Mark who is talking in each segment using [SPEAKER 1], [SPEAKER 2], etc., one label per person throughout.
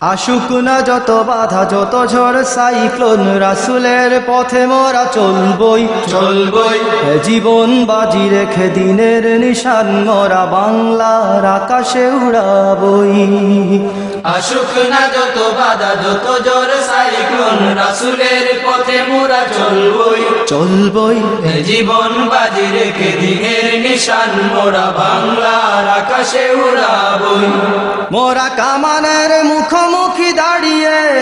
[SPEAKER 1] আশুক না যত বাধা যত ঝড় সাইক্লোন রাসুলের পথে মোরা চলবই।
[SPEAKER 2] চলবই।
[SPEAKER 1] জীবন বাজি রেখে দিনের নিশান মোরা বাংলার আকাশে উড়াবই।
[SPEAKER 2] আসুক না যত বাধা যত জোর সাইক্লোন রাসুলের পথে মোরা চলবই।
[SPEAKER 1] চলবই।
[SPEAKER 2] জীবন বাজি রেখে দিনের নিশান মোরা বাংলার আকাশে উড়াবই।
[SPEAKER 1] মোরা কামানের দাঁড়িয়ে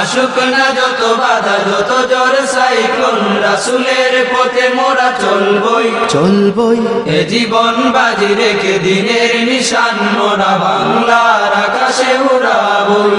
[SPEAKER 2] আসুক না যত বাধা যত জ্বর সাইক্লোন রাসুলের পথে মোরা চলবই।
[SPEAKER 1] চলবই।
[SPEAKER 2] এ জীবন বাজি রেখে দিনের নিশান মোরা বাংলার আকাশে উড়াবই।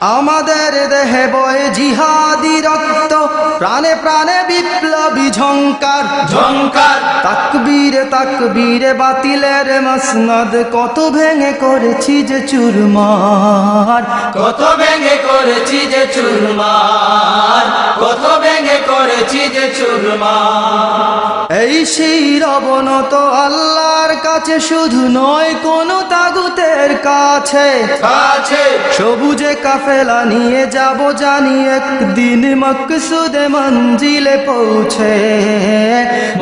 [SPEAKER 1] আমাদের দেহে বয় জিহাদি রক্ত প্রাণে প্রাণে বিপ্লবী ঝঙ্কার
[SPEAKER 2] ঝঙ্কার
[SPEAKER 1] তাকবীরে তাকবীরে বাতিলের মসনদ কত ভেঙে করেছি যে চুরমার।
[SPEAKER 2] কত ভেঙে করেছি যে চুরমার। কত ভেঙে করেছি যে চুরমার।
[SPEAKER 1] এই সেই রবনত আল্লাহর কাছে শুধু নয় কোন তাগুতের কাছে।
[SPEAKER 2] কাছে।
[SPEAKER 1] সবুজে কাফেলা নিয়ে যাব জানি একদিন মকসুদে মঞ্জিলে পৌঁছে।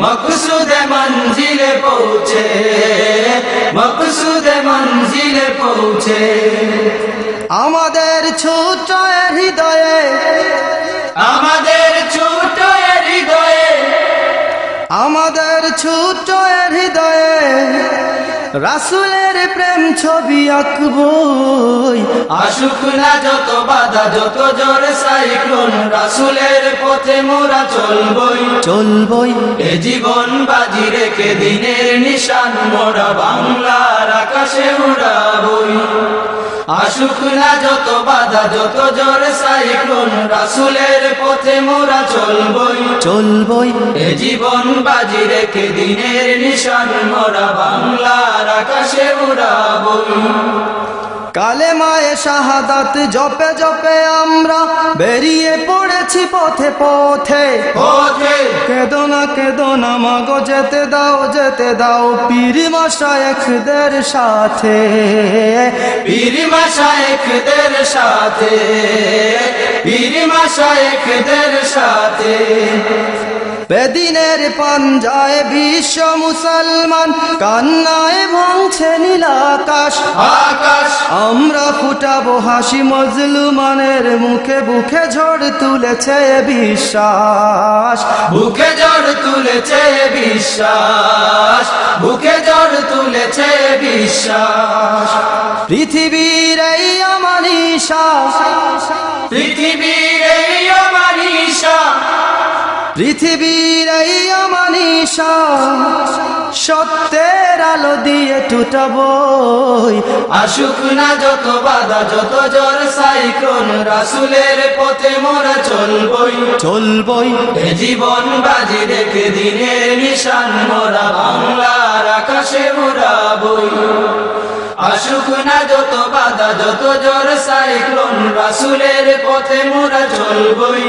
[SPEAKER 2] মকসুদে মঞ্জিলে পৌঁছে। মকসুদে মঞ্জিলে পৌঁছে।
[SPEAKER 1] আমাদের ছোট হৃদয়ে।
[SPEAKER 2] আমাদের ছোট হৃদয়ে।
[SPEAKER 1] আমাদের ছোট হৃদয়ে। রাসুলের প্রেম ছবি আঁকবই।
[SPEAKER 2] আসুক না যত বাধা যত জোর সাইক্লোন রাসুলের পথে মোরা চলবই।
[SPEAKER 1] চলবই।
[SPEAKER 2] এ জীবন বাজি রেখে দিনের নিশান মোরা বাংলার আকাশে উড়াবই। আসুক না যত বাধা যত জোর সাইক্লোন রাসুলের পথে মোরা চলবই।
[SPEAKER 1] চলবই।
[SPEAKER 2] এ জীবন বাজি রেখে দিনের নিশান মোরা বাংলার আকাশে উড়াবই।
[SPEAKER 1] কালে মায়ে শাহাদাত জপে জপে আমরা বেরিয়ে পড়েছি পথে পথে। কেদো না কেদো না মাগো যেতে দাও যেতে দাও পীর মশায়েখদের সাথে।
[SPEAKER 2] পীরিমা শায়েখদের সাথে পীরিমা শায়েখদের সাথে।
[SPEAKER 1] বেদিনের পাঞ্জায় বিশ্ব মুসলমান কান্নায় ভাঙছে নীলাকাশ
[SPEAKER 2] আকাশ।
[SPEAKER 1] আমরা ফুটাবো হাসি মজলুমানের মুখে বুকে ঝড় তুলেছে বিশ্বাস।
[SPEAKER 2] বুকে জ্বর তুলেছে বিশ্বাস। বুকে জ্বর তুলেছে বিশ্বাস।
[SPEAKER 1] পৃথিবীর এই আমানিশা
[SPEAKER 2] পৃথিবীর
[SPEAKER 1] পৃথিবীর এই আমানিশা সত্যের আলো দিয়ে টুটাবই
[SPEAKER 2] আসুক না যত বাধা যত জ্বর সাইক্লোন রাসুলের পথে মোরা চলবই।
[SPEAKER 1] চলবই।
[SPEAKER 2] জীবন বাজি রেখে দিনের নিশান মোরা বাংলার আকাশে উড়াবই। আসুক না যত বাধা যত জ্বর সাইক্লোন রাসুলের পথে মোরা চলবই।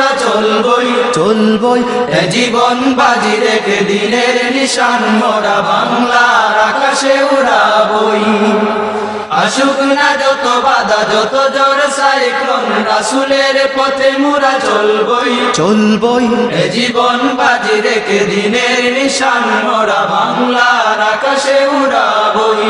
[SPEAKER 2] চলবই
[SPEAKER 1] চলবই।
[SPEAKER 2] জীবন বাজি রেখে দিনের নিশান মোরা বাংলার আকাশে উড়াবই। আসুক না যত বাধা যত জ্বর সাইক্লোন রাসুলের পথে মোরা চলবই।
[SPEAKER 1] চলবই।
[SPEAKER 2] জীবন বাজি রেখে দিনের নিশান মোরা বাংলার আকাশে উড়াবই।